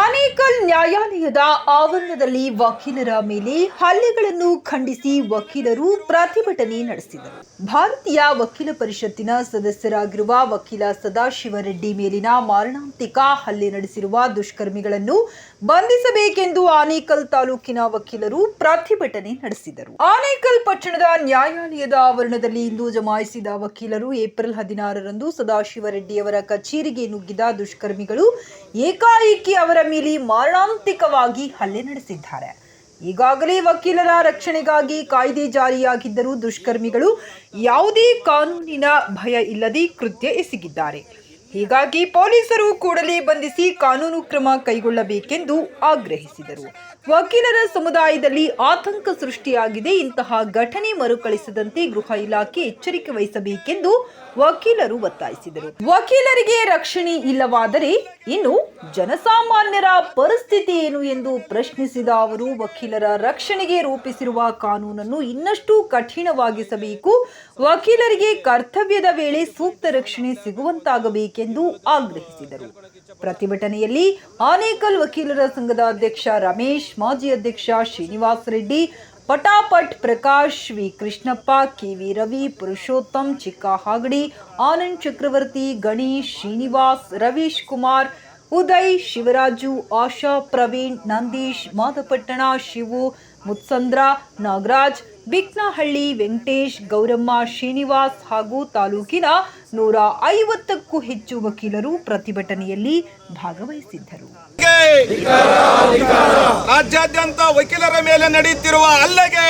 ಆನೇಕಲ್ ನ್ಯಾಯಾಲಯದ ಆವರಣದಲ್ಲಿ ವಕೀಲರ ಮೇಲೆ ಹಲ್ಲೆಗಳನ್ನು ಖಂಡಿಸಿ ವಕೀಲರು ಪ್ರತಿಭಟನೆ ನಡೆಸಿದರು. ಭಾರತೀಯ ವಕೀಲ ಪರಿಷತ್ತಿನ ಸದಸ್ಯರಾಗಿರುವ ವಕೀಲ ಸದಾಶಿವರೆಡ್ಡಿ ಮೇಲಿನ ಮಾರಣಾಂತಿಕ ಹಲ್ಲೆ ನಡೆಸಿರುವ ದುಷ್ಕರ್ಮಿಗಳನ್ನು ಬಂಧಿಸಬೇಕೆಂದು ಆನೇಕಲ್ ತಾಲೂಕಿನ ವಕೀಲರು ಪ್ರತಿಭಟನೆ ನಡೆಸಿದರು. ಆನೇಕಲ್ ಪಟ್ಟಣದ ನ್ಯಾಯಾಲಯದ ಆವರಣದಲ್ಲಿ ಇಂದು ಜಮಾಯಿಸಿದ ವಕೀಲರು ಏಪ್ರಿಲ್ ಹದಿನಾರರಂದು ಸದಾಶಿವ ರೆಡ್ಡಿಯವರ ಕಚೇರಿಗೆ ನುಗ್ಗಿದ ದುಷ್ಕರ್ಮಿಗಳು ಏಕಾಏಕಿ ಅವರ ಮೇಲೆ ಮಾರಣಾಂತಿಕವಾಗಿ ಹಲ್ಲೆ ನಡೆಸಿದ್ದಾರೆ. ಈಗಾಗಲೇ ವಕೀಲರ ರಕ್ಷಣೆಗಾಗಿ ಕಾಯ್ದೆ ಜಾರಿಯಾಗಿದ್ದರೂ ದುಷ್ಕರ್ಮಿಗಳು ಯಾವುದೇ ಕಾನೂನಿನ ಭಯ ಇಲ್ಲದೆ ಕೃತ್ಯ ಎಸಗಿದ್ದಾರೆ. ಹೀಗಾಗಿ ಪೊಲೀಸರು ಕೂಡಲೇ ಬಂಧಿಸಿ ಕಾನೂನು ಕ್ರಮ ಕೈಗೊಳ್ಳಬೇಕೆಂದು ಆಗ್ರಹಿಸಿದರು. ವಕೀಲರ ಸಮುದಾಯದಲ್ಲಿ ಆತಂಕ ಸೃಷ್ಟಿಯಾಗಿದೆ. ಇಂತಹ ಘಟನೆ ಮರುಕಳಿಸದಂತೆ ಗೃಹ ಇಲಾಖೆ ಎಚ್ಚರಿಕೆ ವಹಿಸಬೇಕೆಂದು ವಕೀಲರು ಒತ್ತಾಯಿಸಿದರು. ವಕೀಲರಿಗೆ ರಕ್ಷಣೆ ಇಲ್ಲವಾದರೆ ಇನ್ನು ಜನಸಾಮಾನ್ಯರ ಪರಿಸ್ಥಿತಿ ಏನು ಎಂದು ಪ್ರಶ್ನಿಸಿದ ಅವರು, ವಕೀಲರ ರಕ್ಷಣೆಗೆ ರೂಪಿಸಿರುವ ಕಾನೂನನ್ನು ಇನ್ನಷ್ಟು ಕಠಿಣವಾಗಿಸಬೇಕು. ವಕೀಲರಿಗೆ ಕರ್ತವ್ಯದ ವೇಳೆ ಸೂಕ್ತ ರಕ್ಷಣೆ ಸಿಗುವಂತಾಗಬೇಕೆಂದು ಆಗ್ರಹಿಸಿದರು. ಪ್ರತಿಭಟನೆಯಲ್ಲಿ ಆನೇಕಲ್ ವಕೀಲರ ಸಂಘದ ಅಧ್ಯಕ್ಷ ರಮೇಶ್, ಮಾಜಿ ಅಧ್ಯಕ್ಷ Srinivas Reddy, ಪಟಾಪಟ್ Prakash V. Krishnappa, K. V. Ravi, Purushottam ಚಿಕ್ಕ ಹಾಗಡಿ ಆನಂದ್ ಚಕ್ರವರ್ತಿ, ಗಣೇಶ್ ಶ್ರೀನಿವಾಸ್, ರವೀಶ್ ಕುಮಾರ್, ಉದಯ್ ಶಿವರಾಜು, ಆಶಾ ಪ್ರವೀಣ್, ನಂದೀಶ್ ಮಾದಪಟ್ಟಣ ಶಿವು ಮುತ್ಸಂದ್ರ, ನಾಗರಾಜ್, ಬಿಕ್ನಹಳ್ಳಿ, ವೆಂಕಟೇಶ್, ಗೌರಮ್ಮ, ಶ್ರೀನಿವಾಸ್ ಹಾಗೂ ತಾಲೂಕಿನ ನೂರ ಐವತ್ತಕ್ಕೂ ಹೆಚ್ಚು ವಕೀಲರು ಪ್ರತಿಭಟನೆಯಲ್ಲಿ ಭಾಗವಹಿಸಿದ್ದರು ರಾಜ್ಯಾದ್ಯಂತ ವಕೀಲರ ಮೇಲೆ ನಡೆಯುತ್ತಿರುವ ಅಲ್ಲಗೆ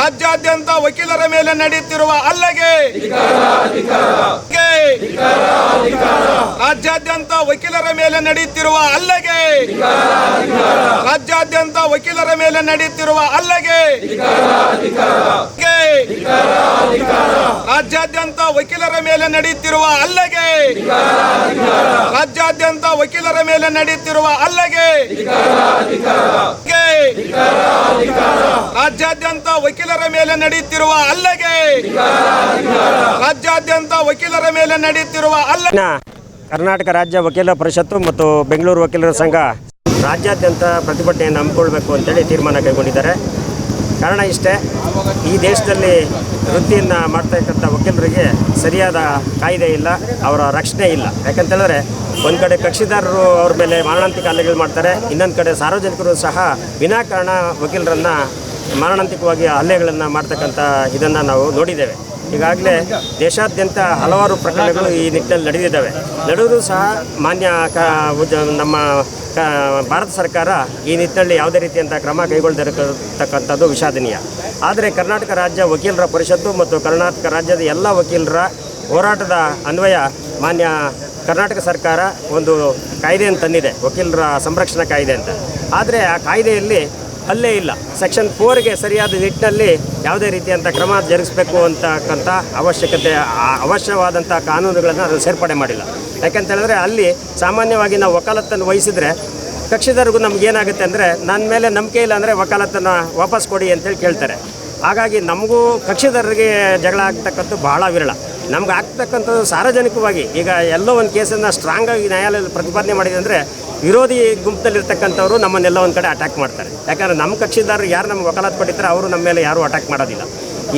ರಾಜ್ಯಾದ್ಯಂತ ವಕೀಲರ ಮೇಲೆ ನಡೆಯುತ್ತಿರುವ ಅಲ್ಲಗೆ. ರಾಜ್ಯಾದ್ಯಂತ ವಕೀಲರ ಮೇಲೆ ನಡೆಯುತ್ತಿರುವ ಅಲ್ಲಗೆ. ರಾಜ್ಯಾದ್ಯಂತ ವಕೀಲರ ಮೇಲೆ ನಡೆಯುತ್ತಿರುವ ಅಲ್ಲಗೆ. ರಾಜ್ಯಾದ್ಯಂತ ವಕೀಲರ ಮೇಲೆ ನಡೆಯುತ್ತಿರುವ ಅಲ್ಲಗೆ. ರಾಜ್ಯಾದ್ಯಂತ ವಕೀಲರ ಮೇಲೆ ನಡೆಯುತ್ತಿರುವ ಅಲ್ಲಗೆ. ರಾಜ್ಯಾದ್ಯಂತ ವಕೀಲರ ಮೇಲೆ ನಡೆಯುತ್ತಿರುವ ಅಲ್ಲಗೆ. ರಾಜ್ಯಾದ್ಯಂತ ವಕೀಲರ ಮೇಲೆ ನಡೆಯುತ್ತಿರುವ ಹಲ್ಲೆ ನ ಕರ್ನಾಟಕ ರಾಜ್ಯ ವಕೀಲರ ಪರಿಷತ್ತು ಮತ್ತು ಬೆಂಗಳೂರು ವಕೀಲರ ಸಂಘ ರಾಜ್ಯಾದ್ಯಂತ ಪ್ರತಿಭಟನೆಯನ್ನು ಹಮ್ಮಿಕೊಳ್ಬೇಕು ಅಂತೇಳಿ ತೀರ್ಮಾನ ಕೈಗೊಂಡಿದ್ದಾರೆ. ಕಾರಣ ಇಷ್ಟೇ, ಈ ದೇಶದಲ್ಲಿ ವೃತ್ತಿಯನ್ನು ಮಾಡ್ತಕ್ಕಂಥ ವಕೀಲರಿಗೆ ಸರಿಯಾದ ಕಾಯ್ದೆ ಇಲ್ಲ, ಅವರ ರಕ್ಷಣೆ ಇಲ್ಲ. ಯಾಕಂತೇಳಿದ್ರೆ, ಒಂದು ಕಡೆ ಕಕ್ಷಿದಾರರು ಅವ್ರ ಮೇಲೆ ಮಾರಣಾಂತಿಕ ಹಲ್ಲೆಗಳು ಮಾಡ್ತಾರೆ, ಇನ್ನೊಂದು ಕಡೆ ಸಾರ್ವಜನಿಕರು ಸಹ ವಿನಾಕಾರಣ ವಕೀಲರನ್ನು ಮಾರಣಾಂತಿಕವಾಗಿ ಹಲ್ಲೆಗಳನ್ನು ಮಾಡ್ತಕ್ಕಂಥ ಇದನ್ನು ನಾವು ನೋಡಿದ್ದೇವೆ. ಈಗಾಗಲೇ ದೇಶಾದ್ಯಂತ ಹಲವಾರು ಪ್ರಕರಣಗಳು ಈ ನಿಟ್ಟಿನಲ್ಲಿ ನಡೆದಿದ್ದಾವೆ. ನಡೆದರೂ ಸಹ ಮಾನ್ಯ ಕ ನಮ್ಮ ಕ, ಭಾರತ ಸರ್ಕಾರ ಈ ನಿಟ್ಟಿನಲ್ಲಿ ಯಾವುದೇ ರೀತಿಯಂಥ ಕ್ರಮ ಕೈಗೊಳ್ಳದಿರತಕ್ಕಂಥದ್ದು ವಿಷಾದನೀಯ. ಆದರೆ ಕರ್ನಾಟಕ ರಾಜ್ಯ ವಕೀಲರ ಪರಿಷತ್ತು ಮತ್ತು ಕರ್ನಾಟಕ ರಾಜ್ಯದ ಎಲ್ಲ ವಕೀಲರ ಹೋರಾಟದ ಅನ್ವಯ ಮಾನ್ಯ ಕರ್ನಾಟಕ ಸರ್ಕಾರ ಒಂದು ಕಾಯ್ದೆಯನ್ನು ತಂದಿದೆ ವಕೀಲರ ಸಂರಕ್ಷಣಾ ಕಾಯ್ದೆ ಅಂತ. ಆದರೆ ಆ ಕಾಯ್ದೆಯಲ್ಲಿ ಅಲ್ಲೇ ಇಲ್ಲ. ಸೆಕ್ಷನ್ ಫೋರ್ಗೆ ಸರಿಯಾದ ನಿಟ್ಟಿನಲ್ಲಿ ಯಾವುದೇ ರೀತಿಯಂಥ ಕ್ರಮ ಜರುಗಿಸಬೇಕು ಅಂತಕ್ಕಂಥ ಅವಶ್ಯಕತೆ ಅವಶ್ಯವಾದಂಥ ಕಾನೂನುಗಳನ್ನು ಅದನ್ನು ಸೇರ್ಪಡೆ ಮಾಡಿಲ್ಲ. ಯಾಕಂತ ಹೇಳಿದ್ರೆ ಅಲ್ಲಿ ಸಾಮಾನ್ಯವಾಗಿ ನಾವು ವಕಾಲತ್ತನ್ನು ವಹಿಸಿದ್ರೆ ಕಕ್ಷಿದಾರರಿಗೂ ನಮಗೇನಾಗುತ್ತೆ ಅಂದರೆ ನನ್ನ ಮೇಲೆ ನಂಬಿಕೆ ಇಲ್ಲ ಅಂದರೆ ವಕಾಲತ್ತನ್ನು ವಾಪಸ್ ಕೊಡಿ ಅಂತೇಳಿ ಕೇಳ್ತಾರೆ. ಹಾಗಾಗಿ ನಮಗೂ ಕಕ್ಷಿದಾರರಿಗೆ ಜಗಳ ಆಗ್ತಕ್ಕಂಥ ಬಹಳ ವಿರಳ. ನಮ್ಗೆ ಆಗ್ತಕ್ಕಂಥದ್ದು ಸಾರ್ವಜನಿಕವಾಗಿ ಈಗ ಎಲ್ಲೋ ಒಂದು ಕೇಸನ್ನು ಸ್ಟ್ರಾಂಗಾಗಿ ನ್ಯಾಯಾಲಯದಲ್ಲಿ ಪ್ರತಿಪಾದನೆ ಮಾಡಿದೆ ಅಂದರೆ ವಿರೋಧಿ ಗುಂಪಿನಲ್ಲಿರ್ತಕ್ಕಂಥವ್ರು ನಮ್ಮನ್ನೆಲ್ಲ ಒಂದು ಕಡೆ ಅಟ್ಯಾಕ್ ಮಾಡ್ತಾರೆ. ಯಾಕಂದರೆ ನಮ್ಮ ಕಕ್ಷಿದಾರರು ಯಾರು ನಮ್ಗೆ ವಕಾಲತ್ ಕೊಟ್ಟಿರ್ತಾರೆ ಅವರು ನಮ್ಮ ಮೇಲೆ ಯಾರೂ ಅಟ್ಯಾಕ್ ಮಾಡೋದಿಲ್ಲ.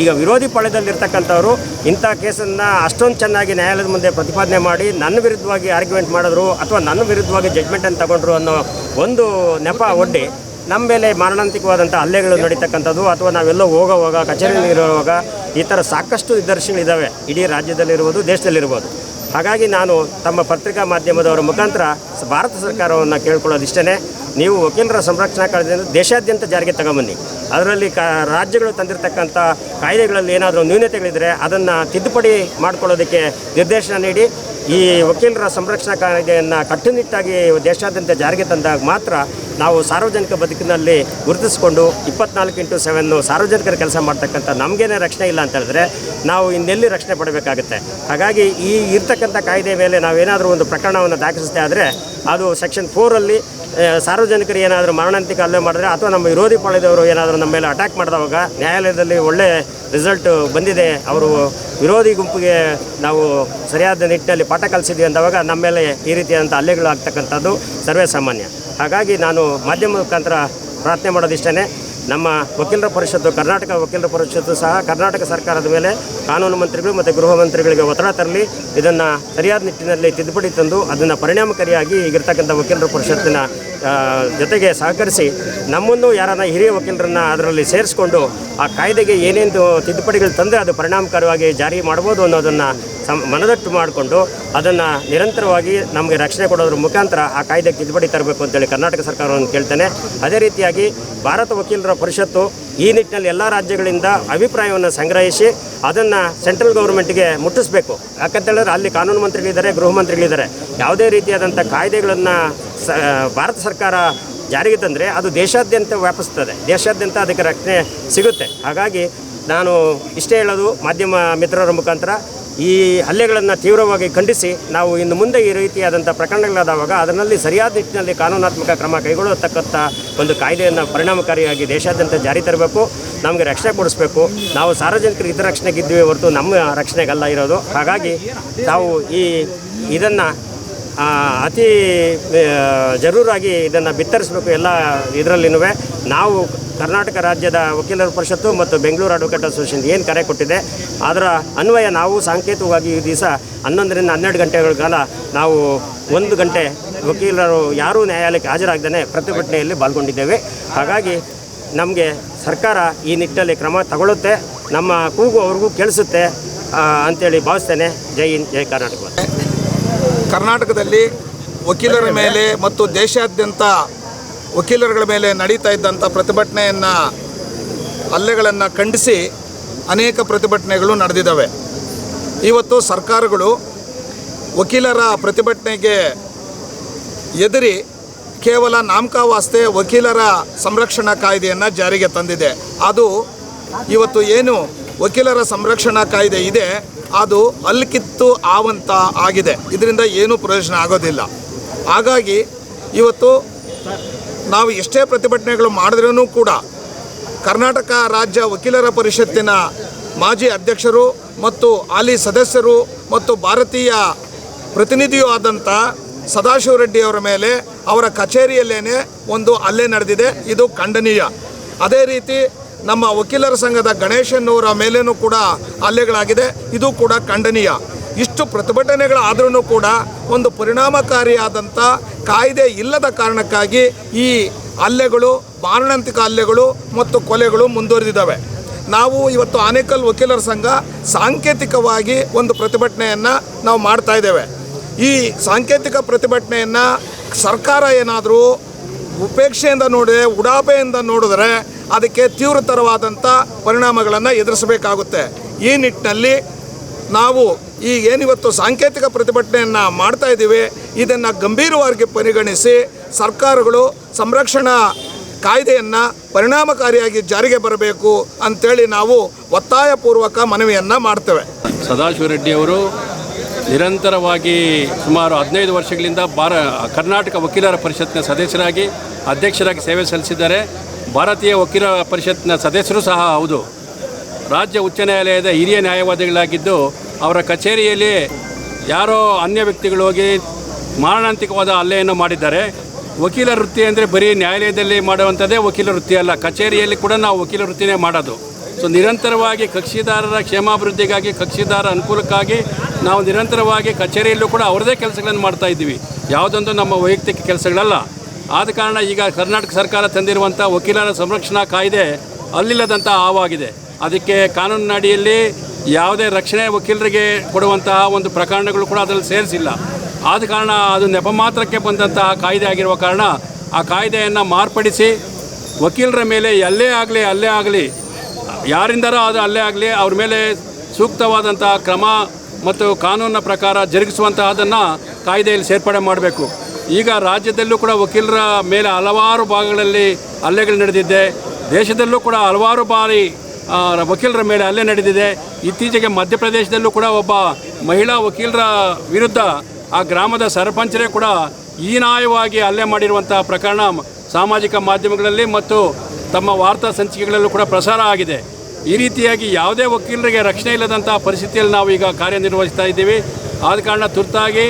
ಈಗ ವಿರೋಧಿ ಪಾಳ್ಯದಲ್ಲಿರ್ತಕ್ಕಂಥವ್ರು ಇಂಥ ಕೇಸನ್ನು ಅಷ್ಟೊಂದು ಚೆನ್ನಾಗಿ ನ್ಯಾಯಾಲಯದ ಮುಂದೆ ಪ್ರತಿಪಾದನೆ ಮಾಡಿ ನನ್ನ ವಿರುದ್ಧವಾಗಿ ಆರ್ಗ್ಯುಮೆಂಟ್ ಮಾಡಿದ್ರು ಅಥವಾ ನನ್ನ ವಿರುದ್ಧವಾಗಿ ಜಡ್ಮೆಂಟನ್ನು ತಗೊಂಡ್ರು ಅನ್ನೋ ಒಂದು ನೆಪ ಒಡ್ಡಿ ನಮ್ಮ ಮೇಲೆ ಮಾರಣಾಂತಿಕವಾದಂಥ ಹಲ್ಲೆಗಳು ನಡೀತಕ್ಕಂಥದ್ದು ಅಥವಾ ನಾವೆಲ್ಲೋ ಹೋಗೋವಾಗ ಕಚೇರಿಯಲ್ಲಿ ಇರುವಾಗ ಈ ಥರ ಸಾಕಷ್ಟು ನಿದರ್ಶನಗಳಿದ್ದಾವೆ ಇಡೀ ರಾಜ್ಯದಲ್ಲಿರ್ಬೋದು ದೇಶದಲ್ಲಿರ್ಬೋದು ಹಾಗಾಗಿ ನಾನು ತಮ್ಮ ಪತ್ರಿಕಾ ಮಾಧ್ಯಮದವರ ಮುಖಾಂತರ ಭಾರತ ಸರ್ಕಾರವನ್ನು ಕೇಳ್ಕೊಳ್ಳೋದು ಇಷ್ಟೇ ನೀವು ವಕೀಲರ ಸಂರಕ್ಷಣಾ ಕಾಯ್ದೆಯನ್ನು ದೇಶಾದ್ಯಂತ ಜಾರಿಗೆ ತಗೊಂಬನ್ನಿ. ಅದರಲ್ಲಿ ಕ, ರಾಜ್ಯಗಳು ತಂದಿರತಕ್ಕಂಥ ಕಾಯ್ದೆಗಳಲ್ಲಿ ಏನಾದರೂ ನ್ಯೂನತೆಗಳಿದ್ದರೆ ಅದನ್ನು ತಿದ್ದುಪಡಿ ಮಾಡಿಕೊಳ್ಳೋದಕ್ಕೆ ನಿರ್ದೇಶನ ನೀಡಿ, ಈ ವಕೀಲರ ಸಂರಕ್ಷಣಾ ಕಾಯ್ದೆಯನ್ನು ಕಟ್ಟುನಿಟ್ಟಾಗಿ ದೇಶಾದ್ಯಂತ ಜಾರಿಗೆ ತಂದಾಗ ಮಾತ್ರ ನಾವು ಸಾರ್ವಜನಿಕ ಬದುಕಿನಲ್ಲಿ ಗುರುತಿಸಿಕೊಂಡು ಇಪ್ಪತ್ನಾಲ್ಕು ಇಂಟು ಸೆವೆನ್ನು ಸಾರ್ವಜನಿಕರ ಕೆಲಸ ಮಾಡ್ತಕ್ಕಂಥ ನಮಗೇನೆ ರಕ್ಷಣೆ ಇಲ್ಲ ಅಂತ ಹೇಳಿದ್ರೆ ನಾವು ಇನ್ನೆಲ್ಲಿ ರಕ್ಷಣೆ ಪಡಬೇಕಾಗುತ್ತೆ. ಹಾಗಾಗಿ ಈ ಇರ್ತಕ್ಕಂಥ ಕಾಯ್ದೆ ಮೇಲೆ ನಾವೇನಾದರೂ ಒಂದು ಪ್ರಕರಣವನ್ನು ದಾಖಲಿಸದೇ ಆದರೆ ಅದು ಸೆಕ್ಷನ್ ಫೋರಲ್ಲಿ ಸಾರ್ವಜನಿಕರು ಏನಾದರೂ ಮರಣಾಂತಿಕ ಹಲ್ಲೆ ಮಾಡಿದ್ರೆ ಅಥವಾ ನಮ್ಮ ವಿರೋಧಿ ಪಾಳ್ಯದವರು ಏನಾದರೂ ನಮ್ಮ ಮೇಲೆ ಅಟ್ಯಾಕ್ ಮಾಡಿದವಾಗ ನ್ಯಾಯಾಲಯದಲ್ಲಿ ಒಳ್ಳೆ ರಿಸಲ್ಟ್ ಬಂದಿದೆ, ಅವರು ವಿರೋಧಿ ಗುಂಪಿಗೆ ನಾವು ಸರಿಯಾದ ನಿಟ್ಟಿನಲ್ಲಿ ಪಾಠ ಕಲಿಸಿದ್ವಿ ಅಂದವಾಗ ನಮ್ಮ ಮೇಲೆ ಈ ರೀತಿಯಾದಂಥ ಹಲ್ಲೆಗಳು ಆಗ್ತಕ್ಕಂಥದ್ದು ಸರ್ವೇ ಸಾಮಾನ್ಯ. ಹಾಗಾಗಿ ನಾನು ಮಾಧ್ಯಮ ಮುಖಾಂತರ ಪ್ರಾರ್ಥನೆ ಮಾಡೋದಿಷ್ಟೇ ನಮ್ಮ ವಕೀಲರ ಪರಿಷತ್ತು, ಕರ್ನಾಟಕ ವಕೀಲರ ಪರಿಷತ್ತು ಸಹ ಕರ್ನಾಟಕ ಸರ್ಕಾರದ ಮೇಲೆ ಕಾನೂನು ಮಂತ್ರಿಗಳು ಮತ್ತು ಗೃಹ ಮಂತ್ರಿಗಳಿಗೆ ಒತ್ತಡ ತರಲಿ, ಇದನ್ನು ಸರಿಯಾದ ನಿಟ್ಟಿನಲ್ಲಿ ತಿದ್ದುಪಡಿ ತಂದು ಅದನ್ನು ಪರಿಣಾಮಕಾರಿಯಾಗಿ ಈಗಿರ್ತಕ್ಕಂಥ ವಕೀಲರ ಪರಿಷತ್ತಿನ ಜೊತೆಗೆ ಸಹಕರಿಸಿ ನಮ್ಮನ್ನು ಯಾರನ್ನ ಹಿರಿಯ ವಕೀಲರನ್ನ ಅದರಲ್ಲಿ ಸೇರಿಸ್ಕೊಂಡು ಆ ಕಾಯ್ದೆಗೆ ಏನೇನು ತಿದ್ದುಪಡಿಗಳು ತಂದರೆ ಅದು ಪರಿಣಾಮಕಾರಿಯಾಗಿ ಜಾರಿ ಮಾಡ್ಬೋದು ಅನ್ನೋದನ್ನು ಸಂ ಮನದಟ್ಟು ಮಾಡಿಕೊಂಡು ಅದನ್ನು ನಿರಂತರವಾಗಿ ನಮಗೆ ರಕ್ಷಣೆ ಕೊಡೋದ್ರ ಮುಖಾಂತರ ಆ ಕಾಯ್ದೆ ತಿದ್ದುಪಡಿ ತರಬೇಕು ಅಂತೇಳಿ ಕರ್ನಾಟಕ ಸರ್ಕಾರವನ್ನು ಕೇಳ್ತೇನೆ. ಅದೇ ರೀತಿಯಾಗಿ ಭಾರತ ವಕೀಲರ ಪರಿಷತ್ತು ಈ ನಿಟ್ಟಿನಲ್ಲಿ ಎಲ್ಲ ರಾಜ್ಯಗಳಿಂದ ಅಭಿಪ್ರಾಯವನ್ನು ಸಂಗ್ರಹಿಸಿ ಅದನ್ನು ಸೆಂಟ್ರಲ್ ಗೌರ್ಮೆಂಟ್ಗೆ ಮುಟ್ಟಿಸಬೇಕು. ಯಾಕಂತೇಳಿದ್ರೆ ಅಲ್ಲಿ ಕಾನೂನು ಮಂತ್ರಿಗಳಿದ್ದಾರೆ, ಗೃಹ ಮಂತ್ರಿಗಳಿದ್ದಾರೆ. ಯಾವುದೇ ರೀತಿಯಾದಂಥ ಕಾಯ್ದೆಗಳನ್ನು ಸ ಭಾರತ ಸರ್ಕಾರ ಜಾರಿಗೆ ತಂದರೆ ಅದು ದೇಶಾದ್ಯಂತ ವ್ಯಾಪಿಸ್ತದೆ. ದೇಶಾದ್ಯಂತ ಅದಕ್ಕೆ ರಕ್ಷಣೆ ಸಿಗುತ್ತೆ. ಹಾಗಾಗಿ ನಾನು ಇಷ್ಟೇ ಹೇಳೋದು ಮಾಧ್ಯಮ ಮಿತ್ರರ ಮುಖಾಂತರ. ಈ ಹಲ್ಲೆಗಳನ್ನು ತೀವ್ರವಾಗಿ ಖಂಡಿಸಿ ನಾವು ಇನ್ನು ಮುಂದೆ ಈ ರೀತಿಯಾದಂಥ ಪ್ರಕರಣಗಳಾದವಾಗ ಅದರಲ್ಲಿ ಸರಿಯಾದ ನಿಟ್ಟಿನಲ್ಲಿ ಕಾನೂನಾತ್ಮಕ ಕ್ರಮ ಕೈಗೊಳ್ಳತಕ್ಕಂಥ ಒಂದು ಕಾಯ್ದೆಯನ್ನು ಪರಿಣಾಮಕಾರಿಯಾಗಿ ದೇಶಾದ್ಯಂತ ಜಾರಿ ತರಬೇಕು, ನಮಗೆ ರಕ್ಷಣೆ ಕೊಡಿಸ್ಬೇಕು. ನಾವು ಸಾರ್ವಜನಿಕರ ಹಿತರಕ್ಷಣೆಗಿದ್ದೀವಿ ಹೊರತು ನಮ್ಮ ರಕ್ಷಣೆಗಲ್ಲ ಇರೋದು. ಹಾಗಾಗಿ ನಾವು ಈ ಇದನ್ನು ಅತಿ ಜರೂರಾಗಿ ಇದನ್ನು ಬಿತ್ತರಿಸಬೇಕು ಎಲ್ಲ ಇದರಲ್ಲಿನೂ ನಾವು ಕರ್ನಾಟಕ ರಾಜ್ಯದ ವಕೀಲರ ಪರಿಷತ್ತು ಮತ್ತು ಬೆಂಗಳೂರು ಅಡ್ವೊಕೇಟ್ ಅಸೋಸಿಯೇಷನ್ ಏನು ಕರೆ ಕೊಟ್ಟಿದೆ, ಅದರ ಅನ್ವಯ ನಾವು ಸಾಂಕೇತಿಕವಾಗಿ ಈ ದಿವಸ ಹನ್ನೊಂದರಿಂದ ಹನ್ನೆರಡು ಗಂಟೆಗಳ ಕಾಲ ನಾವು ಒಂದು ಗಂಟೆ ವಕೀಲರು ಯಾರೂ ನ್ಯಾಯಾಲಯಕ್ಕೆ ಹಾಜರಾಗದೇ ಪ್ರತಿಭಟನೆಯಲ್ಲಿ ಪಾಲ್ಗೊಂಡಿದ್ದೇವೆ. ಹಾಗಾಗಿ ನಮಗೆ ಸರ್ಕಾರ ಈ ನಿಟ್ಟಿನಲ್ಲಿ ಕ್ರಮ ತಗೊಳ್ಳುತ್ತೆ, ನಮ್ಮ ಕೂಗು ಅವ್ರಿಗೂ ಕೇಳಿಸುತ್ತೆ ಅಂತೇಳಿ ಭಾವಿಸ್ತೇನೆ. ಜೈ ಹಿಂದ್, ಜೈ ಕರ್ನಾಟಕ. ಕರ್ನಾಟಕದಲ್ಲಿ ವಕೀಲರ ಮೇಲೆ ಮತ್ತು ದೇಶಾದ್ಯಂತ ವಕೀಲರುಗಳ ಮೇಲೆ ನಡೀತಾ ಇದ್ದಂಥ ಪ್ರತಿಭಟನೆಯನ್ನು ಹಲ್ಲೆಗಳನ್ನು ಖಂಡಿಸಿ ಅನೇಕ ಪ್ರತಿಭಟನೆಗಳು ನಡೆದಿದ್ದಾವೆ. ಇವತ್ತು ಸರ್ಕಾರಗಳು ವಕೀಲರ ಪ್ರತಿಭಟನೆಗೆ ಎದುರಿ ಕೇವಲ ನಾಮಕಾವಾಸ್ತೆ ವಕೀಲರ ಸಂರಕ್ಷಣಾ ಕಾಯ್ದೆಯನ್ನು ಜಾರಿಗೆ ತಂದಿದೆ. ಅದು ಇವತ್ತು ಏನು ವಕೀಲರ ಸಂರಕ್ಷಣಾ ಕಾಯ್ದೆ ಇದೆ. ಅದು ಅಲ್ಕಿತ್ತು ಆವಂತ ಆಗಿದೆ. ಇದರಿಂದ ಏನೂ ಪ್ರಯೋಜನ ಆಗೋದಿಲ್ಲ. ಹಾಗಾಗಿ ಇವತ್ತು ನಾವು ಎಷ್ಟೇ ಪ್ರತಿಭಟನೆಗಳು ಮಾಡಿದ್ರೂ ಕೂಡ ಕರ್ನಾಟಕ ರಾಜ್ಯ ವಕೀಲರ ಪರಿಷತ್ತಿನ ಮಾಜಿ ಅಧ್ಯಕ್ಷರು ಮತ್ತು ಹಾಲಿ ಸದಸ್ಯರು ಮತ್ತು ಭಾರತೀಯ ಪ್ರತಿನಿಧಿಯೂ ಆದಂಥ ಸದಾಶಿವ ರೆಡ್ಡಿ ಅವರ ಮೇಲೆ ಅವರ ಕಚೇರಿಯಲ್ಲೇನೆ ಒಂದು ಹಲ್ಲೆ ನಡೆದಿದೆ. ಇದು ಖಂಡನೀಯ. ಅದೇ ರೀತಿ ನಮ್ಮ ವಕೀಲರ ಸಂಘದ ಗಣೇಶನ್ನವರ ಮೇಲೇನೂ ಕೂಡ ಹಲ್ಲೆಗಳಾಗಿದೆ. ಇದು ಕೂಡ ಖಂಡನೀಯ. ಇಷ್ಟು ಪ್ರತಿಭಟನೆಗಳಾದ್ರೂ ಕೂಡ ಒಂದು ಪರಿಣಾಮಕಾರಿಯಾದಂಥ ಕಾಯ್ದೆ ಇಲ್ಲದ ಕಾರಣಕ್ಕಾಗಿ ಈ ಹಲ್ಲೆಗಳು, ಮಾರಣಾಂತಿಕ ಹಲ್ಲೆಗಳು ಮತ್ತು ಕೊಲೆಗಳು ಮುಂದುವರೆದಿದ್ದಾವೆ. ನಾವು ಇವತ್ತು ಆನೇಕಲ್ ವಕೀಲರ ಸಂಘ ಸಾಂಕೇತಿಕವಾಗಿ ಒಂದು ಪ್ರತಿಭಟನೆಯನ್ನು ನಾವು ಮಾಡ್ತಾ ಇದ್ದೇವೆ. ಈ ಸಾಂಕೇತಿಕ ಪ್ರತಿಭಟನೆಯನ್ನು ಸರ್ಕಾರ ಏನಾದರೂ ಉಪೇಕ್ಷೆಯಿಂದ ನೋಡಿದರೆ, ಉಡಾಪೆಯಿಂದ ನೋಡಿದ್ರೆ ಅದಕ್ಕೆ ತೀವ್ರತರವಾದಂಥ ಪರಿಣಾಮಗಳನ್ನು ಎದುರಿಸಬೇಕಾಗುತ್ತೆ. ಈ ನಿಟ್ಟಿನಲ್ಲಿ ನಾವು ಈ ಏನಿವತ್ತು ಸಾಂಕೇತಿಕ ಪ್ರತಿಭಟನೆಯನ್ನು ಮಾಡ್ತಾ ಇದ್ದೀವಿ, ಇದನ್ನು ಗಂಭೀರವಾಗಿ ಪರಿಗಣಿಸಿ ಸರ್ಕಾರಗಳು ಸಂರಕ್ಷಣಾ ಕಾಯ್ದೆಯನ್ನು ಪರಿಣಾಮಕಾರಿಯಾಗಿ ಜಾರಿಗೆ ಬರಬೇಕು ಅಂತೇಳಿ ನಾವು ಒತ್ತಾಯಪೂರ್ವಕ ಮನವಿಯನ್ನು ಮಾಡ್ತೇವೆ. ಸದಾಶಿವ ರೆಡ್ಡಿ ಅವರು ನಿರಂತರವಾಗಿ ಸುಮಾರು ಹದಿನೈದು ವರ್ಷಗಳಿಂದ ಭಾರ, ಕರ್ನಾಟಕ ವಕೀಲರ ಪರಿಷತ್ನ ಸದಸ್ಯರಾಗಿ, ಅಧ್ಯಕ್ಷರಾಗಿ ಸೇವೆ ಸಲ್ಲಿಸಿದ್ದಾರೆ. ಭಾರತೀಯ ವಕೀಲ ಪರಿಷತ್ನ ಸದಸ್ಯರು ಸಹ ಹೌದು. ರಾಜ್ಯ ಉಚ್ಚ ನ್ಯಾಯಾಲಯದ ಹಿರಿಯ ನ್ಯಾಯವಾದಿಗಳಾಗಿದ್ದು, ಅವರ ಕಚೇರಿಯಲ್ಲಿ ಯಾರೋ ಅನ್ಯ ವ್ಯಕ್ತಿಗಳು ಹೋಗಿ ಮಾರಣಾಂತಿಕವಾದ ಹಲ್ಲೆಯನ್ನು ಮಾಡಿದ್ದಾರೆ. ವಕೀಲ ವೃತ್ತಿ ಅಂದರೆ ಬರೀ ನ್ಯಾಯಾಲಯದಲ್ಲಿ ಮಾಡುವಂಥದ್ದೇ ವಕೀಲ ವೃತ್ತಿ ಅಲ್ಲ, ಕಚೇರಿಯಲ್ಲಿ ಕೂಡ ನಾವು ವಕೀಲ ವೃತ್ತಿನೇ ಮಾಡೋದು. ಸೊ ನಿರಂತರವಾಗಿ ಕಕ್ಷಿದಾರರ ಕ್ಷೇಮಾಭಿವೃದ್ಧಿಗಾಗಿ, ಕಕ್ಷಿದಾರ ಅನುಕೂಲಕ್ಕಾಗಿ ನಾವು ನಿರಂತರವಾಗಿ ಕಚೇರಿಯಲ್ಲೂ ಕೂಡ ಅವರದೇ ಕೆಲಸಗಳನ್ನು ಮಾಡ್ತಾ ಇದ್ದೀವಿ. ಯಾವುದೊಂದು ನಮ್ಮ ವೈಯಕ್ತಿಕ ಕೆಲಸಗಳಲ್ಲ. ಆದ ಕಾರಣ ಈಗ ಕರ್ನಾಟಕ ಸರ್ಕಾರ ತಂದಿರುವಂಥ ವಕೀಲರ ಸಂರಕ್ಷಣಾ ಕಾಯ್ದೆ ಅಲ್ಲಿಲ್ಲದಂಥ ಹಾವಾಗಿದೆ. ಅದಕ್ಕೆ ಕಾನೂನಿನ ಅಡಿಯಲ್ಲಿ ಯಾವುದೇ ರಕ್ಷಣೆ ವಕೀಲರಿಗೆ ಕೊಡುವಂತಹ ಒಂದು ಪ್ರಕರಣಗಳು ಕೂಡ ಅದರಲ್ಲಿ ಸೇರಿಸಿಲ್ಲ. ಆದ ಕಾರಣ ಅದು ನೆಪ ಮಾತ್ರಕ್ಕೆ ಬಂದಂತಹ ಕಾಯ್ದೆ ಆಗಿರುವ ಕಾರಣ ಆ ಕಾಯ್ದೆಯನ್ನು ಮಾರ್ಪಡಿಸಿ ವಕೀಲರ ಮೇಲೆ ಎಲ್ಲೇ ಆಗಲಿ, ಅಲ್ಲೇ ಆಗಲಿ ಯಾರಿಂದಲೂ ಅದು ಅಲ್ಲೇ ಆಗಲಿ ಅವ್ರ ಮೇಲೆ ಸೂಕ್ತವಾದಂತಹ ಕ್ರಮ ಮತ್ತು ಕಾನೂನಿನ ಪ್ರಕಾರ ಜರುಗಿಸುವಂತಹದನ್ನು ಕಾಯ್ದೆಯಲ್ಲಿ ಸೇರ್ಪಡೆ ಮಾಡಬೇಕು. ಈಗ ರಾಜ್ಯದಲ್ಲೂ ಕೂಡ ವಕೀಲರ ಮೇಲೆ ಹಲವಾರು ಭಾಗಗಳಲ್ಲಿ ಹಲ್ಲೆಗಳು ನಡೆದಿದೆ. ದೇಶದಲ್ಲೂ ಕೂಡ ಹಲವಾರು ಬಾರಿ ವಕೀಲರ ಮೇಲೆ ಹಲ್ಲೆ ನಡೆದಿದೆ. ಇತ್ತೀಚೆಗೆ ಮಧ್ಯಪ್ರದೇಶದಲ್ಲೂ ಕೂಡ ಒಬ್ಬ ಮಹಿಳಾ ವಕೀಲರ ವಿರುದ್ಧ ಆ ಗ್ರಾಮದ ಸರ್ಪಂಚರೇ ಕೂಡ ಹೀನಾಯವಾಗಿ ಹಲ್ಲೆ ಮಾಡಿರುವಂತಹ ಪ್ರಕರಣ ಸಾಮಾಜಿಕ ಮಾಧ್ಯಮಗಳಲ್ಲಿ ಮತ್ತು ತಮ್ಮ ವಾರ್ತಾ ಸಂಚಿಕೆಗಳಲ್ಲೂ ಕೂಡ ಪ್ರಸಾರ ಆಗಿದೆ. ಈ ರೀತಿಯಾಗಿ ಯಾವುದೇ ವಕೀಲರಿಗೆ ರಕ್ಷಣೆ ಇಲ್ಲದಂಥ ಪರಿಸ್ಥಿತಿಯಲ್ಲಿ ನಾವು ಈಗ ಕಾರ್ಯನಿರ್ವಹಿಸ್ತಾ ಇದ್ದೀವಿ. ಆದ ಕಾರಣ ತುರ್ತಾಗಿ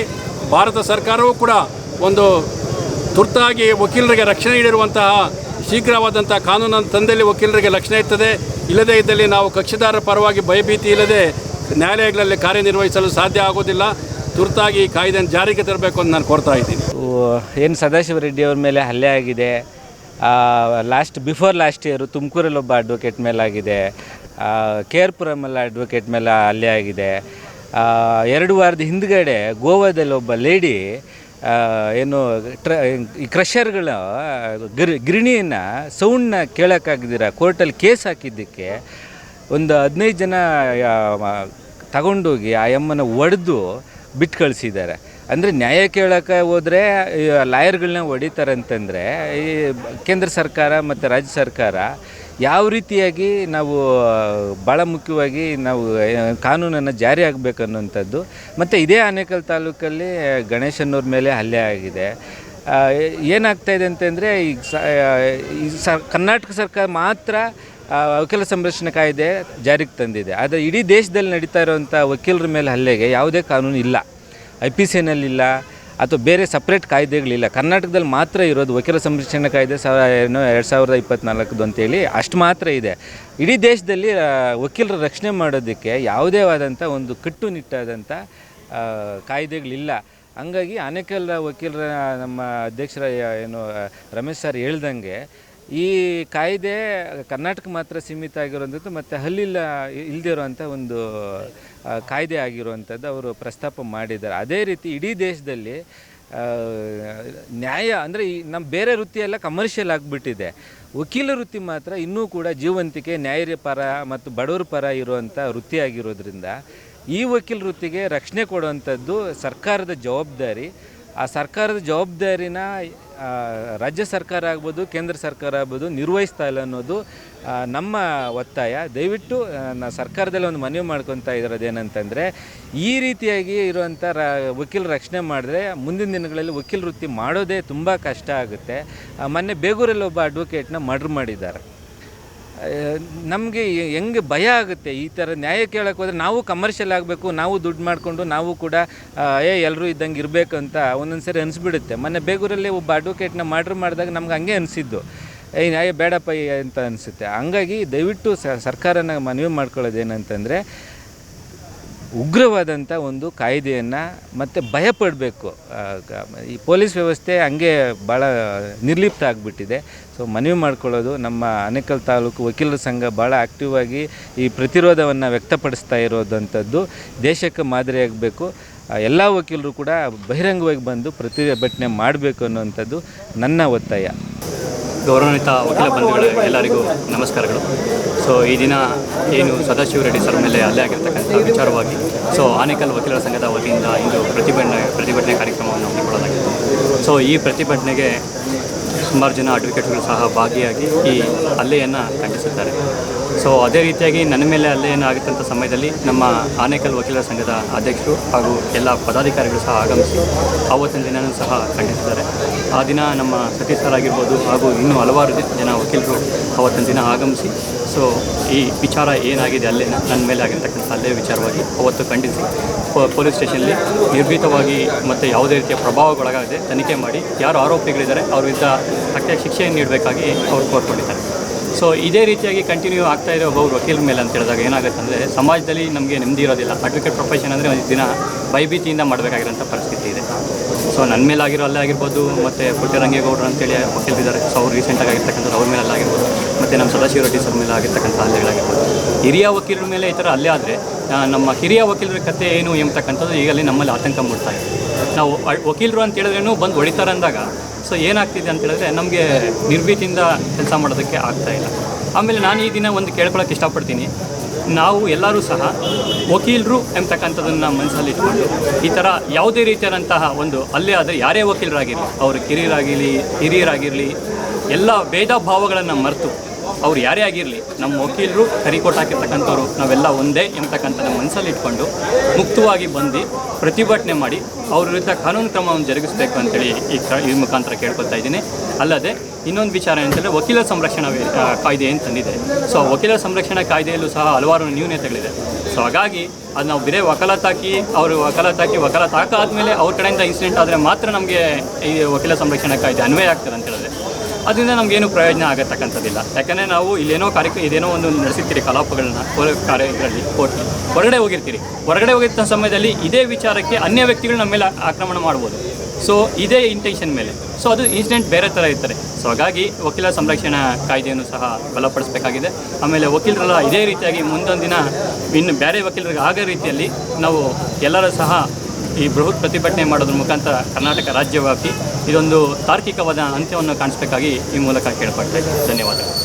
ಭಾರತ ಸರ್ಕಾರವೂ ಕೂಡ ಒಂದು ತುರ್ತಾಗಿ ವಕೀಲರಿಗೆ ರಕ್ಷಣೆ ನೀಡಿರುವಂತಹ ಶೀಘ್ರವಾದಂಥ ಕಾನೂನನ್ನು ತಂದಲ್ಲಿ ವಕೀಲರಿಗೆ ರಕ್ಷಣೆ ಇರ್ತದೆ. ಇಲ್ಲದೇ ಇದ್ದಲ್ಲಿ ನಾವು ಕಕ್ಷಿದಾರರ ಪರವಾಗಿ ಭಯಭೀತಿ ಇಲ್ಲದೆ ನ್ಯಾಯಾಲಯಗಳಲ್ಲಿ ಕಾರ್ಯನಿರ್ವಹಿಸಲು ಸಾಧ್ಯ ಆಗೋದಿಲ್ಲ ತುರ್ತಾಗಿ ಈ ಕಾಯ್ದೆಯನ್ನು ಜಾರಿಗೆ ತರಬೇಕು ಅಂತ ನಾನು ಕೋರ್ತಾ ಇದ್ದೀನಿ. ಏನು ಸದಾಶಿವ ರೆಡ್ಡಿ ಅವ್ರ ಮೇಲೆ ಹಲ್ಲೆ ಆಗಿದೆ. ಲಾಸ್ಟ್ ಬಿಫೋರ್ ಲಾಸ್ಟ್ ಇಯರು ತುಮಕೂರಲ್ಲಿ ಒಬ್ಬ ಅಡ್ವೊಕೇಟ್ ಮೇಲೆ ಆಗಿದೆ ಕೆ ಆರ್ ಪುರಮಲ್ಲಿ ಅಡ್ವೊಕೇಟ್ ಮೇಲೆ ಹಲ್ಲೆ ಆಗಿದೆ. ಎರಡು ವಾರದ ಹಿಂದ್ಗಡೆ ಗೋವಾದಲ್ಲಿ ಒಬ್ಬ ಲೇಡಿ ಏನು, ಟ್ರ, ಈ ಕ್ರಷರ್ಗಳ ಗಿರ್, ಗಿರಣಿಯನ್ನು, ಸೌಂಡ್ನ ಕೇಳೋಕ್ಕಾಗದಿರ, ಕೋರ್ಟಲ್ಲಿ ಕೇಸ್ ಹಾಕಿದ್ದಕ್ಕೆ ಒಂದು ಹದಿನೈದು ಜನ ತಗೊಂಡೋಗಿ ಆ ಅಮ್ಮನ ಒಡೆದು ಬಿಟ್ಟು ಕಳಿಸಿದ್ದಾರೆ. ಅಂದರೆ ನ್ಯಾಯ ಕೇಳೋಕ್ಕೆ ಹೋದರೆ ಲಾಯರ್ಗಳನ್ನ ಹೊಡಿತಾರೆ ಅಂತಂದರೆ ಈ ಕೇಂದ್ರ ಸರ್ಕಾರ ಮತ್ತು ರಾಜ್ಯ ಸರ್ಕಾರ ಯಾವ ರೀತಿಯಾಗಿ ನಾವು ಭಾಳ ಮುಖ್ಯವಾಗಿ ನಾವು ಕಾನೂನನ್ನು ಜಾರಿ ಆಗಬೇಕು ಅನ್ನುವಂಥದ್ದು ಮತ್ತು ಇದೇ ಆನೇಕಲ್ ತಾಲೂಕಲ್ಲಿ ಗಣೇಶನವ್ರ ಮೇಲೆ ಹಲ್ಲೆ ಆಗಿದೆ. ಆ, ಏನಾಗ್ತಾ ಇದೆ ಅಂತಂದರೆ ಈಗ ಸ ಕರ್ನಾಟಕ ಸರ್ಕಾರ ಮಾತ್ರ ವಕೀಲ ಸಂರಕ್ಷಣೆ ಕಾಯ್ದೆ ಜಾರಿಗೆ ತಂದಿದೆ. ಆದರೆ ಇಡೀ ದೇಶದಲ್ಲಿ ನಡೀತಾ ಇರುವಂಥ ವಕೀಲರ ಮೇಲೆ ಹಲ್ಲೆಗೆ ಯಾವುದೇ ಕಾನೂನು ಇಲ್ಲ. ಐ ಪಿ ಸಿನಲ್ಲಿಲ್ಲ ಅಥವಾ ಬೇರೆ ಸಪ್ರೇಟ್ ಕಾಯ್ದೆಗಳಿಲ್ಲ. ಕರ್ನಾಟಕದಲ್ಲಿ ಮಾತ್ರ ಇರೋದು ವಕೀಲ ಸಂರಕ್ಷಣೆ ಕಾಯ್ದೆ ಸಾವಿರ, ಏನು ಎರಡು ಸಾವಿರದ ಇಪ್ಪತ್ತ್ನಾಲ್ಕದು ಅಂತೇಳಿ ಅಷ್ಟು ಮಾತ್ರ ಇದೆ. ಇಡೀ ದೇಶದಲ್ಲಿ ವಕೀಲರ ರಕ್ಷಣೆ ಮಾಡೋದಕ್ಕೆ ಯಾವುದೇ ಆದಂಥ ಒಂದು ಕಟ್ಟುನಿಟ್ಟಾದಂಥ ಕಾಯ್ದೆಗಳಿಲ್ಲ. ಹಂಗಾಗಿ ಆನೇಕಲ್ ವಕೀಲರ, ನಮ್ಮ ಅಧ್ಯಕ್ಷರ, ಏನು ರಮೇಶ್ ಸರ್ ಹೇಳ್ದಂಗೆ ಈ ಕಾಯ್ದೆ ಕರ್ನಾಟಕ ಮಾತ್ರ ಸೀಮಿತ ಆಗಿರೋಂಥದ್ದು ಮತ್ತು ಹಲ್ಲಿಲ್ಲ ಇಲ್ಲದೇ ಇರೋವಂಥ ಒಂದು ಕಾಯ್ದೆ ಆಗಿರುವಂಥದ್ದು ಅವರು ಪ್ರಸ್ತಾಪ ಮಾಡಿದ್ದಾರೆ. ಅದೇ ರೀತಿ ಇಡೀ ದೇಶದಲ್ಲಿ ನ್ಯಾಯ ಅಂದರೆ ಈ ನಮ್ಮ ಬೇರೆ ವೃತ್ತಿಯೆಲ್ಲ ಕಮರ್ಷಿಯಲ್ ಆಗಿಬಿಟ್ಟಿದೆ. ವಕೀಲ ವೃತ್ತಿ ಮಾತ್ರ ಇನ್ನೂ ಕೂಡ ಜೀವಂತಿಕೆ ನ್ಯಾಯ ಪರ ಮತ್ತು ಬಡವರ ಪರ ಇರುವಂಥ ವೃತ್ತಿ ಆಗಿರೋದ್ರಿಂದ ಈ ವಕೀಲ ವೃತ್ತಿಗೆ ರಕ್ಷಣೆ ಕೊಡುವಂಥದ್ದು ಸರ್ಕಾರದ ಜವಾಬ್ದಾರಿ. ಆ ಸರ್ಕಾರದ ಜವಾಬ್ದಾರಿನ ರಾಜ್ಯ ಸರ್ಕಾರ ಆಗ್ಬೋದು, ಕೇಂದ್ರ ಸರ್ಕಾರ ಆಗ್ಬೋದು ನಿರ್ವಹಿಸ್ತಾ ಇಲ್ಲ ಅನ್ನೋದು ನಮ್ಮ ಒತ್ತಾಯ. ದಯವಿಟ್ಟು ನಾ ಸರ್ಕಾರದಲ್ಲಿ ಒಂದು ಮನವಿ ಮಾಡ್ಕೊತಾ ಇರೋದೇನಂತಂದರೆ ಈ ರೀತಿಯಾಗಿ ಇರುವಂಥ ರ, ವಕೀಲ ರಕ್ಷಣೆ ಮಾಡಿದ್ರೆ ಮುಂದಿನ ದಿನಗಳಲ್ಲಿ ವಕೀಲ ವೃತ್ತಿ ಮಾಡೋದೇ ತುಂಬ ಕಷ್ಟ ಆಗುತ್ತೆ. ಮೊನ್ನೆ ಬೇಗೂರಲ್ಲಿ ಒಬ್ಬ ಅಡ್ವೊಕೇಟ್ನ ಮರ್ಡ್ರ್ ಮಾಡಿದ್ದಾರೆ. ನಮಗೆ ಹೆಂಗೆ ಭಯ ಆಗುತ್ತೆ ಈ ಥರ ನ್ಯಾಯ ಕೇಳೋಕ್ಕೆ ಹೋದ್ರೆ ನಾವು ಕಮರ್ಷಿಯಲ್ ಆಗಬೇಕು, ನಾವು ದುಡ್ಡು ಮಾಡಿಕೊಂಡು ನಾವು ಕೂಡ ಏ ಎಲ್ಲರೂ ಇದ್ದಂಗೆ ಇರಬೇಕು ಅಂತ ಒಂದೊಂದು ಸರಿ ಅನಿಸ್ಬಿಡುತ್ತೆ. ಮೊನ್ನೆ ಬೇಗೂರಲ್ಲಿ ಒಬ್ಬ ಅಡ್ವೊಕೇಟ್ನ ಮರ್ಡ್ರ್ ಮಾಡಿದಾಗ ನಮ್ಗೆ ಹಂಗೆ ಅನಿಸಿದ್ದು. ಏ ನ್ಯಾಯ ಬೇಡಪ್ಪ ಅಂತ ಅನಿಸುತ್ತೆ. ಹಂಗಾಗಿ ದಯವಿಟ್ಟು ಸರ್ಕಾರನ ಮನವಿ ಮಾಡ್ಕೊಳ್ಳೋದು ಏನಂತಂದರೆ ಉಗ್ರವಾದಂಥ ಒಂದು ಕಾಯ್ದೆಯನ್ನು ಮತ್ತು ಭಯಪಡಬೇಕು ಈ ಪೊಲೀಸ್ ವ್ಯವಸ್ಥೆ ಹಂಗೆ ಭಾಳ ನಿರ್ಲಿಪ್ತ ಆಗಿಬಿಟ್ಟಿದೆ. ಸೊ ಮನವಿ ಮಾಡ್ಕೊಳ್ಳೋದು ನಮ್ಮ ಅನೇಕಲ್ ತಾಲೂಕು ವಕೀಲರ ಸಂಘ ಭಾಳ ಆ್ಯಕ್ಟಿವ್ ಆಗಿ ಈ ಪ್ರತಿರೋಧವನ್ನು ವ್ಯಕ್ತಪಡಿಸ್ತಾ ಇರೋದಂಥದ್ದು ದೇಶಕ್ಕೆ ಮಾದರಿಯಾಗಬೇಕು ಎಲ್ಲ ವಕೀಲರು ಕೂಡ ಬಹಿರಂಗವಾಗಿ ಬಂದು ಪ್ರತಿಭಟನೆ ಮಾಡಬೇಕು ಅನ್ನುವಂಥದ್ದು ನನ್ನ ಒತ್ತಾಯ. ಗೌರವಾನ್ವಿತ ವಕೀಲ ಬಂಧುಗಳೇ, ಎಲ್ಲರಿಗೂ ನಮಸ್ಕಾರಗಳು. ಸೊ ಈ ದಿನ ಏನು ಸದಾಶಿವ ರೆಡ್ಡಿ ಸರ್ ಮೇಲೆ ಅಲ್ಲೇ ಆಗಿರ್ತಕ್ಕಂಥ ವಿಚಾರವಾಗಿ ಸೊ ಆನೇಕಲ್ ವಕೀಲರ ಸಂಘದ ವತಿಯಿಂದ ಇಂದು ಪ್ರತಿಭಟನೆ ಪ್ರತಿಭಟನೆ ಕಾರ್ಯಕ್ರಮವನ್ನು ಹಮ್ಮಿಕೊಳ್ಳಲಾಗಿತ್ತು. ಸೊ ಈ ಪ್ರತಿಭಟನೆಗೆ ಸುಮಾರು ಜನ ಅಡ್ವೊಕೇಟ್ಗಳು ಸಹ ಭಾಗಿಯಾಗಿ ಈ ಹಲ್ಲೆಯನ್ನು ಖಂಡಿಸಿದ್ದಾರೆ. ಸೊ ಅದೇ ರೀತಿಯಾಗಿ ನನ್ನ ಮೇಲೆ ಅಲ್ಲೇ ಏನಾಗುತ್ತಂಥ ಸಮಯದಲ್ಲಿ ನಮ್ಮ ಆನೇಕಲ್ ವಕೀಲರ ಸಂಘದ ಅಧ್ಯಕ್ಷರು ಹಾಗೂ ಎಲ್ಲ ಪದಾಧಿಕಾರಿಗಳು ಸಹ ಆಗಮಿಸಿ ಆವತ್ತಿನ ದಿನವೂ ಸಹ ಖಂಡಿಸಿದ್ದಾರೆ. ಆ ದಿನ ನಮ್ಮ ಸತೀಶ್ ಆಗಿರ್ಬೋದು ಹಾಗೂ ಇನ್ನೂ ಹಲವಾರು ಜನ ವಕೀಲರು ಅವತ್ತಿನ ದಿನ ಆಗಮಿಸಿ ಸೊ ಈ ವಿಚಾರ ಏನಾಗಿದೆ ಅಲ್ಲೇ ನನ್ನ ಮೇಲೆ ಆಗಿರ್ತಕ್ಕಂಥ ಅಲ್ಲೇ ವಿಚಾರವಾಗಿ ಅವತ್ತು ಖಂಡಿಸಿ ಪೊಲೀಸ್ ಸ್ಟೇಷನಲ್ಲಿ ನಿರ್ಭೀತವಾಗಿ ಮತ್ತು ಯಾವುದೇ ರೀತಿಯ ಪ್ರಭಾವಗೊಳಗಾಗದೆ ತನಿಖೆ ಮಾಡಿ ಯಾರು ಆರೋಪಿಗಳಿದ್ದಾರೆ ಅವರಿಂದ ತಕ್ಕ ಶಿಕ್ಷೆಯನ್ನು ನೀಡಬೇಕಾಗಿ ಅವರು ಕೋರ್ಕೊಂಡಿದ್ದಾರೆ ಸೊ ಇದೇ ರೀತಿಯಾಗಿ ಕಂಟಿನ್ಯೂ ಆಗ್ತಾ ಇರೋ ಒಬ್ಬರು ವಕೀಲರ ಮೇಲೆ ಅಂತ ಹೇಳಿದಾಗ ಏನಾಗುತ್ತೆ ಅಂದರೆ ಸಮಾಜದಲ್ಲಿ ನಮಗೆ ನೆಮ್ಮದಿ ಇರೋದಿಲ್ಲ. ಅಡ್ವೊಕೇಟ್ ಪ್ರೊಫೆಷನ್ ಅಂದರೆ ಒಂದು ದಿನ ಭಯಭೀತಿಯಿಂದ ಮಾಡಬೇಕಾಗಿರೋಂಥ ಪರಿಸ್ಥಿತಿ ಇದೆ. ಸೊ ನನ್ನ ಮೇಲೆ ಆಗಿರೋ ಅಲ್ಲೇ ಆಗಿರ್ಬೋದು, ಮತ್ತು ಪುಟ್ಟರಂಗೇಗೌಡರು ಅಂತೇಳಿ ವಕೀಲರಿದ್ದಾರೆ ಸೊ ಅವ್ರು ರೀಸೆಂಟಾಗಿ ಆಗಿರ್ತಕ್ಕಂಥದ್ದು ಅವ್ರ ಮೇಲೆ ಆಗಿರ್ಬೋದು, ಮತ್ತು ನಮ್ಮ ಸದಾಶಿವ ರೆಡ್ಡಿ ಸರ್ ಮೇಲೆ ಆಗಿರ್ತಕ್ಕಂಥ ಹಲ್ಲೆಗಳಾಗಿರ್ಬೋದು ಹಿರಿಯ ವಕೀಲರ ಮೇಲೆ ಈ ಥರ ಅಲ್ಲೇ ಆದರೆ ನಮ್ಮ ಹಿರಿಯ ವಕೀಲರ ಕತೆ ಏನು ಎಂಬತಕ್ಕಂಥದ್ದು ಈಗಲೇ ನಮ್ಮಲ್ಲಿ ಆತಂಕ ಮೂಡ್ತಾ ಇದೆ. ನಾವು ವಕೀಲರು ಅಂತ ಹೇಳಿದ್ರೇನು ಬಂದು ಹೊಡಿತಾರೆ ಅಂದಾಗ ಸೊ ಏನಾಗ್ತಿದೆ ಅಂತ ಹೇಳಿದ್ರೆ ನಮಗೆ ನಿರ್ಭೀತಿಯಿಂದ ಕೆಲಸ ಮಾಡೋದಕ್ಕೆ ಆಗ್ತಾ ಇಲ್ಲ. ಆಮೇಲೆ ನಾನು ಈ ದಿನ ಒಂದು ಕೇಳ್ಕೊಳಕ್ಕೆ ಇಷ್ಟಪಡ್ತೀನಿ. ನಾವು ಎಲ್ಲರೂ ಸಹ ವಕೀಲರು ಎಂಬತಕ್ಕಂಥದ್ದನ್ನು ಮನಸ್ಸಲ್ಲಿ ಇಟ್ಕೊಂಡು, ಈ ಥರ ಯಾವುದೇ ರೀತಿಯಾದಂತಹ ಒಂದು ಅಲ್ಲೇ ಆದರೆ ಯಾರೇ ವಕೀಲರಾಗಿರಲಿ, ಅವರು ಕಿರಿಯರಾಗಿರಲಿ, ಹಿರಿಯರಾಗಿರಲಿ, ಎಲ್ಲ ಭೇದ ಭಾವಗಳನ್ನು ಮರೆತು ಅವ್ರು ಯಾರೇ ಆಗಿರಲಿ ನಮ್ಮ ವಕೀಲರು ಕರಿಕೊಟ್ಟು ಹಾಕಿರ್ತಕ್ಕಂಥವ್ರು ನಾವೆಲ್ಲ ಒಂದೇ ಎಂಬತಕ್ಕಂಥ ಮನಸ್ಸಲ್ಲಿ ಇಟ್ಕೊಂಡು ಮುಕ್ತವಾಗಿ ಬಂದು ಪ್ರತಿಭಟನೆ ಮಾಡಿ ಅವ್ರ ವಿರುದ್ಧ ಕಾನೂನು ಕ್ರಮವನ್ನು ಜರುಗಿಸಬೇಕು ಅಂತೇಳಿ ಈ ಈ ಮುಖಾಂತರ ಕೇಳ್ಕೊಳ್ತಾ ಇದ್ದೀನಿ. ಅಲ್ಲದೆ ಇನ್ನೊಂದು ವಿಚಾರ ಏನಂತಂದರೆ ವಕೀಲ ಸಂರಕ್ಷಣಾ ಆ, ಕಾಯ್ದೆ ಏನು ತಂದಿದೆ. ಸೊ ವಕೀಲ ಸಂರಕ್ಷಣಾ ಕಾಯ್ದೆಯಲ್ಲೂ ಸಹ ಹಲವಾರು ನ್ಯೂನತೆಗಳಿದೆ. ಸೊ ಹಾಗಾಗಿ ಅದು ನಾವು ಬೇರೆ ವಕಾಲತ್ತಾಕಿ ಅವರು ವಕಾಲತ್ತಾಕಿ ವಕಾಲತ್ ಹಾಕಾದ್ಮೇಲೆ ಅವ್ರ ಕಡೆಯಿಂದ ಇನ್ಸಿಡೆಂಟ್ ಆದರೆ ಮಾತ್ರ ನಮಗೆ ಈ ವಕೀಲ ಸಂರಕ್ಷಣಾ ಕಾಯ್ದೆ ಅನ್ವಯ ಆಗ್ತದೆ ಅಂತ ಹೇಳಿದ್ರೆ ಅದರಿಂದ ನಮಗೇನು ಪ್ರಯೋಜನ ಆಗತಕ್ಕಂಥದ್ದಿಲ್ಲ. ಯಾಕಂದರೆ ನಾವು ಇಲ್ಲೇನೋ ಕಾರ್ಯಕ್ರಮ ಇದೇನೋ ಒಂದು ನಡೆಸಿರ್ತೀರಿ ಕಲಾಪಗಳನ್ನ ಕಾರ್ಯ ಇದರಲ್ಲಿ ಹೊರಗಡೆ ಹೋಗಿರ್ತೀರಿ. ಹೊರಗಡೆ ಹೋಗಿದ್ದ ಸಮಯದಲ್ಲಿ ಇದೇ ವಿಚಾರಕ್ಕೆ ಅನ್ಯ ವ್ಯಕ್ತಿಗಳು ನಮ್ಮ ಮೇಲೆ ಆಕ್ರಮಣ ಮಾಡ್ಬೋದು. ಸೊ, ಇದೇ ಇಂಟೆನ್ಷನ್ ಮೇಲೆ. ಸೊ, ಅದು ಇನ್ಸಿಡೆಂಟ್ ಬೇರೆ ಥರ ಇರ್ತಾರೆ ಸೊ, ಹಾಗಾಗಿ ವಕೀಲ ಸಂರಕ್ಷಣಾ ಕಾಯ್ದೆಯನ್ನು ಸಹ ಬಲಪಡಿಸಬೇಕಾಗಿದೆ. ಆಮೇಲೆ ವಕೀಲರೆಲ್ಲ ಇದೇ ರೀತಿಯಾಗಿ ಮುಂದೊಂದು ದಿನ ಇನ್ನು ಬೇರೆ ವಕೀಲರಿಗೆ ಆಗೋ ರೀತಿಯಲ್ಲಿ ನಾವು ಎಲ್ಲರೂ ಸಹ ಈ ಬೃಹತ್ ಪ್ರತಿಭಟನೆ ಮಾಡೋದ್ರ ಮುಖಾಂತರ ಕರ್ನಾಟಕ ರಾಜ್ಯವ್ಯಾಪಿ ಇದೊಂದು ತಾರ್ಕಿಕವಾದ ಅಂತ್ಯವನ್ನು ಕಾಣಿಸ್ಬೇಕಾಗಿ ಈ ಮೂಲಕ ಕೇಳ್ಪಡ್ತಾ ಇದ್ದೀನಿ ಧನ್ಯವಾದಗಳು.